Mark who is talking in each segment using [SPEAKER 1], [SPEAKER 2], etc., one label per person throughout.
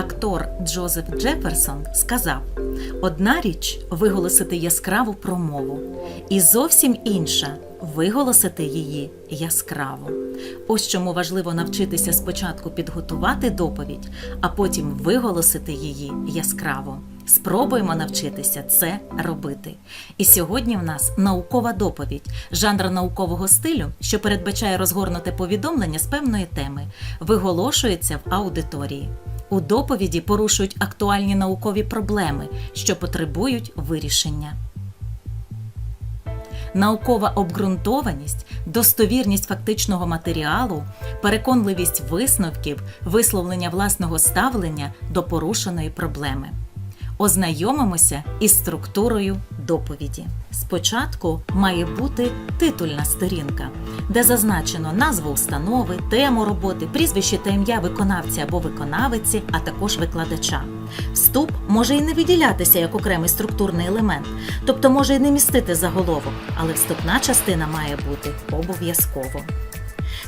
[SPEAKER 1] Актор Джозеф Джеферсон сказав: одна річ виголосити яскраву промову, і зовсім інша виголосити її яскраво. Ось чому важливо навчитися спочатку підготувати доповідь, а потім виголосити її яскраво. Спробуємо навчитися це робити. І сьогодні в нас наукова доповідь, жанр наукового стилю, що передбачає розгорнуте повідомлення з певної теми, виголошується в аудиторії. У доповіді порушують актуальні наукові проблеми, що потребують вирішення. Наукова обґрунтованість, достовірність фактичного матеріалу, переконливість висновків, висловлення власного ставлення до порушеної проблеми. Ознайомимося із структурою доповіді. Спочатку має бути титульна сторінка, де зазначено назву установи, тему роботи, прізвище та ім'я виконавця або виконавиці, а також викладача. Вступ може і не виділятися як окремий структурний елемент, тобто може і не містити заголовок, але вступна частина має бути обов'язково.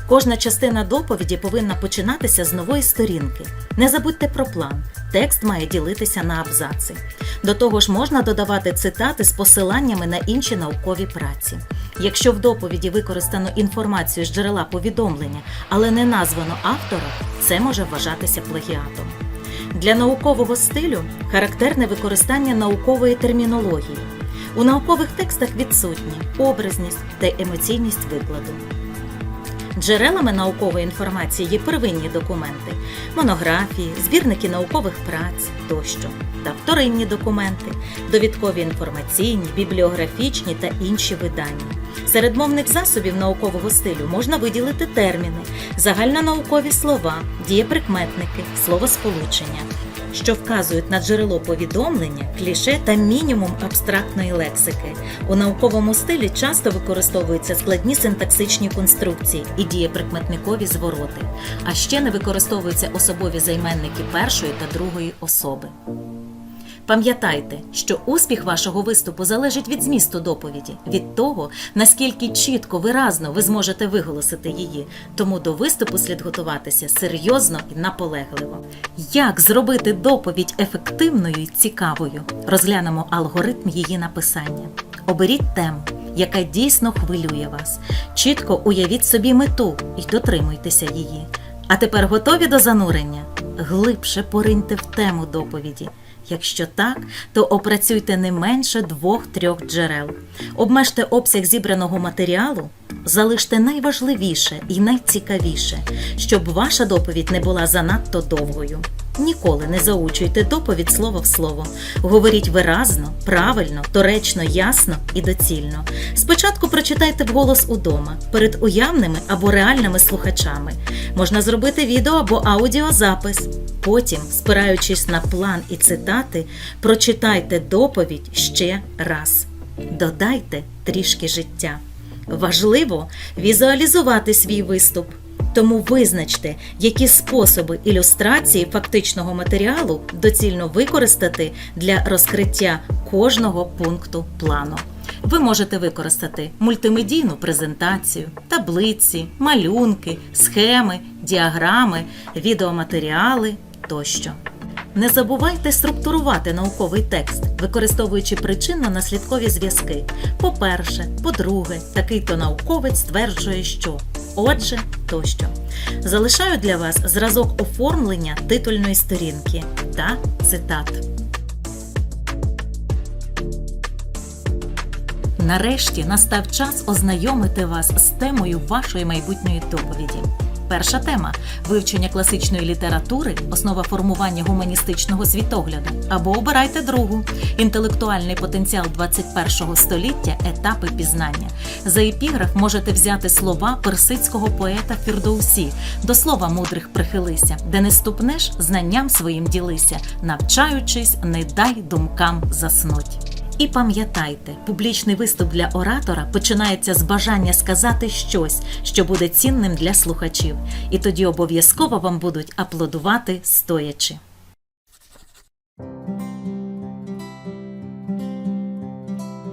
[SPEAKER 1] Кожна частина доповіді повинна починатися з нової сторінки. Не забудьте про план. Текст має ділитися на абзаци. До того ж, можна додавати цитати з посиланнями на інші наукові праці. Якщо в доповіді використано інформацію з джерела повідомлення, але не названо автора, це може вважатися плагіатом. Для наукового стилю характерне використання наукової термінології. У наукових текстах відсутні образність та емоційність викладу. Джерелами наукової інформації є первинні документи, монографії, збірники наукових праць тощо, та вторинні документи, довідкові інформаційні, бібліографічні та інші видання. Серед мовних засобів наукового стилю можна виділити терміни, загальнонаукові слова, дієприкметники, словосполучення, що вказують на джерело повідомлення, кліше та мінімум абстрактної лексики. У науковому стилі часто використовуються складні синтаксичні конструкції і дієприкметникові звороти, а ще не використовуються особові займенники першої та другої особи. Пам'ятайте, що успіх вашого виступу залежить від змісту доповіді, від того, наскільки чітко, виразно ви зможете виголосити її. Тому до виступу слід готуватися серйозно і наполегливо. Як зробити доповідь ефективною і цікавою? Розглянемо алгоритм її написання. Оберіть тему, яка дійсно хвилює вас. Чітко уявіть собі мету і дотримуйтеся її. А тепер готові до занурення? Глибше пориньте в тему доповіді. Якщо так, то опрацюйте не менше двох-трьох джерел. Обмежте обсяг зібраного матеріалу, залиште найважливіше і найцікавіше, щоб ваша доповідь не була занадто довгою. Ніколи не заучуйте доповідь слово в слово. Говоріть виразно, правильно, доречно, ясно і доцільно. Спочатку прочитайте вголос удома перед уявними або реальними слухачами. Можна зробити відео або аудіозапис. Потім, спираючись на план і цитати, прочитайте доповідь ще раз. Додайте трішки життя. Важливо візуалізувати свій виступ. Тому визначте, які способи ілюстрації фактичного матеріалу доцільно використати для розкриття кожного пункту плану. Ви можете використати мультимедійну презентацію, таблиці, малюнки, схеми, діаграми, відеоматеріали тощо. Не забувайте структурувати науковий текст, використовуючи причинно-наслідкові зв'язки. По-перше, по-друге, такий-то науковець стверджує, що. Отже, тощо. Залишаю для вас зразок оформлення титульної сторінки та цитат. Нарешті настав час ознайомити вас з темою вашої майбутньої доповіді. Перша тема вивчення класичної літератури, основа формування гуманістичного світогляду. Або обирайте другу інтелектуальний потенціал 21 століття, етапи пізнання. За епіграф можете взяти слова персидського поета Фірдоусі до слова мудрих прихилися, де не ступнеш, знанням своїм ділися, навчаючись, не дай думкам заснуть. І пам'ятайте, публічний виступ для оратора починається з бажання сказати щось, що буде цінним для слухачів, і тоді обов'язково вам будуть аплодувати стоячи.